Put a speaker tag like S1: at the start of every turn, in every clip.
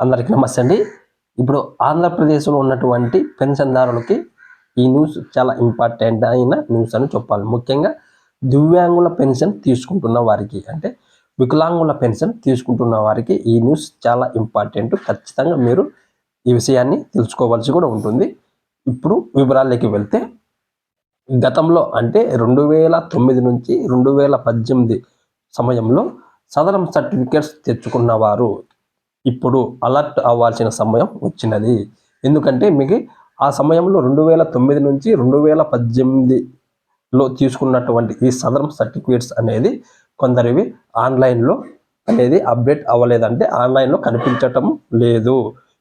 S1: అందరికీ నమస్తే అండి. ఇప్పుడు ఆంధ్రప్రదేశ్లో ఉన్నటువంటి పెన్షన్దారులకి ఈ న్యూస్ చాలా ఇంపార్టెంట్ అయిన న్యూస్ అని చెప్పాలి. ముఖ్యంగా దివ్యాంగుల పెన్షన్ తీసుకుంటున్న వారికి అంటే వికలాంగుల పెన్షన్ తీసుకుంటున్న వారికి ఈ న్యూస్ చాలా ఇంపార్టెంట్. ఖచ్చితంగా మీరు ఈ విషయాన్ని తెలుసుకోవాల్సి కూడా ఉంటుంది. ఇప్పుడు వివరాల్లోకి వెళ్తే గతంలో అంటే రెండు వేల తొమ్మిది నుంచి రెండు వేల పద్దెనిమిది సమయంలో సదరం సర్టిఫికేట్స్ తెచ్చుకున్నవారు ఇప్పుడు అలర్ట్ అవ్వాల్సిన సమయం వచ్చినది. ఎందుకంటే మీకు ఆ సమయంలో రెండు వేల తొమ్మిది నుంచి రెండు వేల పద్దెనిమిదిలో తీసుకున్నటువంటి ఈ సదరం సర్టిఫికేట్స్ అనేది కొందరివి ఆన్లైన్లో అనేది అప్డేట్ అవ్వలేదంటే ఆన్లైన్లో కనిపించటం లేదు.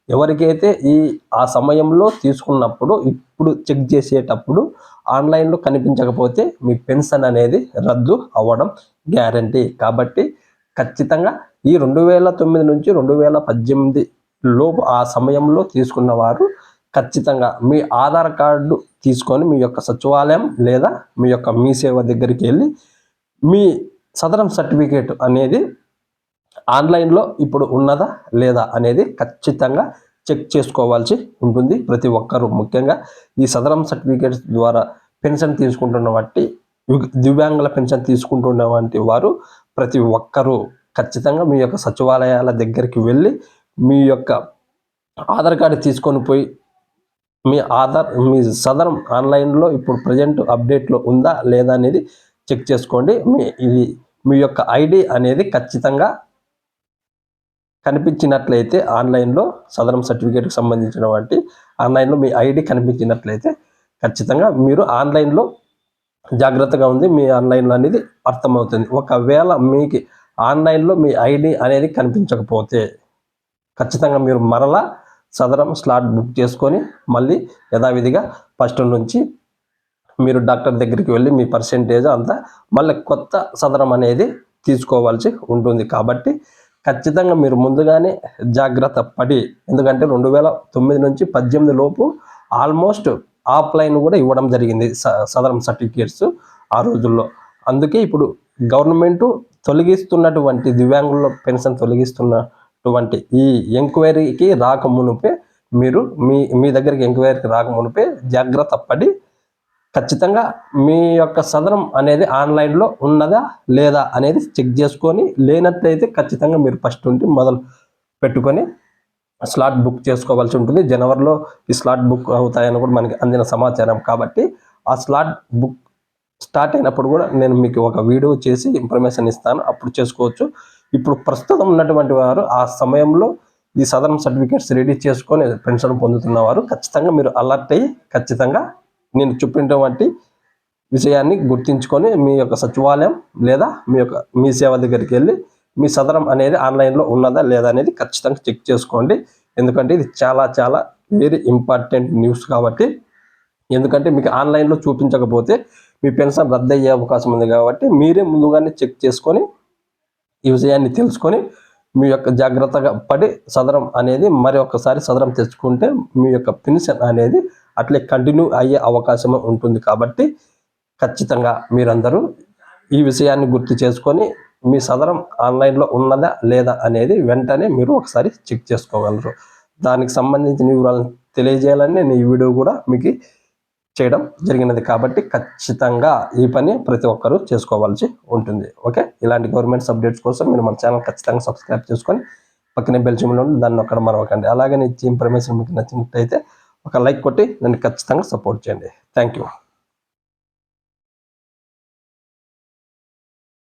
S1: ఎవరికైతే ఈ ఆ సమయంలో తీసుకున్నప్పుడు ఇప్పుడు చెక్ చేసేటప్పుడు ఆన్లైన్లో కనిపించకపోతే మీ పెన్షన్ అనేది రద్దు అవ్వడం గ్యారంటీ. కాబట్టి ఖచ్చితంగా ఈ రెండు వేల తొమ్మిది నుంచి రెండు వేల పద్దెనిమిది లోపు ఆ సమయంలో తీసుకున్న వారు ఖచ్చితంగా మీ ఆధార్ కార్డు తీసుకొని మీ యొక్క సచివాలయం లేదా మీ యొక్క మీ సేవ దగ్గరికి వెళ్ళి మీ సదరం సర్టిఫికేట్ అనేది ఆన్లైన్లో ఇప్పుడు ఉన్నదా లేదా అనేది ఖచ్చితంగా చెక్ చేసుకోవాల్సి ఉంటుంది. ప్రతి ఒక్కరూ ముఖ్యంగా ఈ సదరం సర్టిఫికేట్స్ ద్వారా పెన్షన్ తీసుకుంటున్న వంటి దివ్యాంగుల పెన్షన్ తీసుకుంటున్న వంటి వారు ప్రతి ఒక్కరూ ఖచ్చితంగా మీ యొక్క సచివాలయాల దగ్గరికి వెళ్ళి మీ యొక్క ఆధార్ కార్డు తీసుకొని పోయి మీ ఆధార్ మీ సదరం ఆన్లైన్లో ఇప్పుడు ప్రజెంట్ అప్డేట్లో ఉందా లేదా అనేది చెక్ చేసుకోండి. మీ ఇది మీ యొక్క ఐడి అనేది ఖచ్చితంగా కనిపించినట్లయితే ఆన్లైన్లో సదరం సర్టిఫికేట్కి సంబంధించిన వంటి ఆన్లైన్లో మీ ఐడి కనిపించినట్లయితే ఖచ్చితంగా మీరు ఆన్లైన్లో జాగ్రత్తగా ఉంది మీ ఆన్లైన్లో అనేది అర్థమవుతుంది. ఒకవేళ మీకు ఆన్లైన్లో మీ ఐడి అనేది కనిపించకపోతే ఖచ్చితంగా మీరు మరలా సదరం స్లాట్ బుక్ చేసుకొని మళ్ళీ యథావిధిగా ఫస్ట్ నుంచి మీరు డాక్టర్ దగ్గరికి వెళ్ళి మీ పర్సెంటేజ్ అంతా మళ్ళీ కొత్త సదరం అనేది తీసుకోవాల్సి ఉంటుంది. కాబట్టి ఖచ్చితంగా మీరు ముందుగానే జాగ్రత్త పడి ఎందుకంటే రెండు వేల తొమ్మిది నుంచి పద్దెనిమిది లోపు ఆల్మోస్ట్ ఆఫ్లైన్ కూడా ఇవ్వడం జరిగింది సదరం సర్టిఫికేట్స్ ఆ రోజుల్లో. అందుకే ఇప్పుడు గవర్నమెంట్ తొలగిస్తున్నటువంటి దివ్యాంగుల పెన్షన్ తొలగిస్తున్నటువంటి ఈ ఎంక్వైరీకి రాకమునుపే మీరు మీ మీ దగ్గరికి ఎంక్వైరీకి రాకమునుపే జాగ్రత్త పడి ఖచ్చితంగా మీ యొక్క సదనం అనేది ఆన్లైన్లో ఉన్నదా లేదా అనేది చెక్ చేసుకొని లేనట్లయితే ఖచ్చితంగా మీరు ఫస్ట్ ఉంటే మొదలు పెట్టుకొని స్లాట్ బుక్ చేసుకోవాల్సి ఉంటుంది. జనవరిలో ఈ స్లాట్ బుక్ అవుతాయని కూడా మనకి అందిన సమాచారం. కాబట్టి ఆ స్లాట్ బుక్ స్టార్ట్ అయినప్పుడు కూడా నేను మీకు ఒక వీడియో చేసి ఇన్ఫర్మేషన్ ఇస్తాను. అప్పుడు చేసుకోవచ్చు. ఇప్పుడు ప్రస్తుతం ఉన్నటువంటి వారు ఆ సమయంలో ఈ సదరం సర్టిఫికేట్స్ రెడీ చేసుకొని పెన్షన్ పొందుతున్నవారు ఖచ్చితంగా మీరు అలర్ట్ అయ్యి ఖచ్చితంగా నేను చెప్పినటువంటి విషయాన్ని గుర్తించుకొని మీ యొక్క సచివాలయం లేదా మీ యొక్క మీ సేవ దగ్గరికి వెళ్ళి మీ సదరం అనేది ఆన్లైన్లో ఉన్నదా లేదా అనేది ఖచ్చితంగా చెక్ చేసుకోండి. ఎందుకంటే ఇది చాలా చాలా వెరీ ఇంపార్టెంట్ న్యూస్ కాబట్టి. ఎందుకంటే మీకు ఆన్లైన్లో చూపించకపోతే మీ పెన్షన్ రద్దు అయ్యే అవకాశం ఉంది కాబట్టి మీరే ముందుగానే చెక్ చేసుకొని ఈ విషయాన్ని తెలుసుకొని మీ యొక్క జాగ్రత్తగా పడి సదరం అనేది మరి ఒక్కసారి సదరం తెచ్చుకుంటే మీ యొక్క పెన్షన్ అనేది అట్లే కంటిన్యూ అయ్యే అవకాశం ఉంటుంది కాబట్టి ఖచ్చితంగా మీరందరూ ఈ విషయాన్ని గుర్తు చేసుకొని మీ సదరం ఆన్లైన్లో ఉన్నదా లేదా అనేది వెంటనే మీరు ఒకసారి చెక్ చేసుకోగలరు. దానికి సంబంధించిన వివరాలను తెలియజేయాలని నేను ఈ వీడియో కూడా మీకు చేయడం జరిగినది కాబట్టి ఖచ్చితంగా ఈ పని ప్రతి ఒక్కరూ చేసుకోవాల్సి ఉంటుంది. ఓకే? ఇలాంటి గవర్నమెంట్స్ అప్డేట్స్ కోసం మీరు మన ఛానల్ ఖచ్చితంగా సబ్స్క్రైబ్ చేసుకొని పక్కనే బెల్ చిమ్లో దాన్ని ఒక్కడ మరవకండి. అలాగే ఇచ్చే ఇన్ఫర్మేషన్ మీకు నచ్చినట్టయితే ఒక లైక్ కొట్టి నన్ను ఖచ్చితంగా సపోర్ట్ చేయండి. Thank you.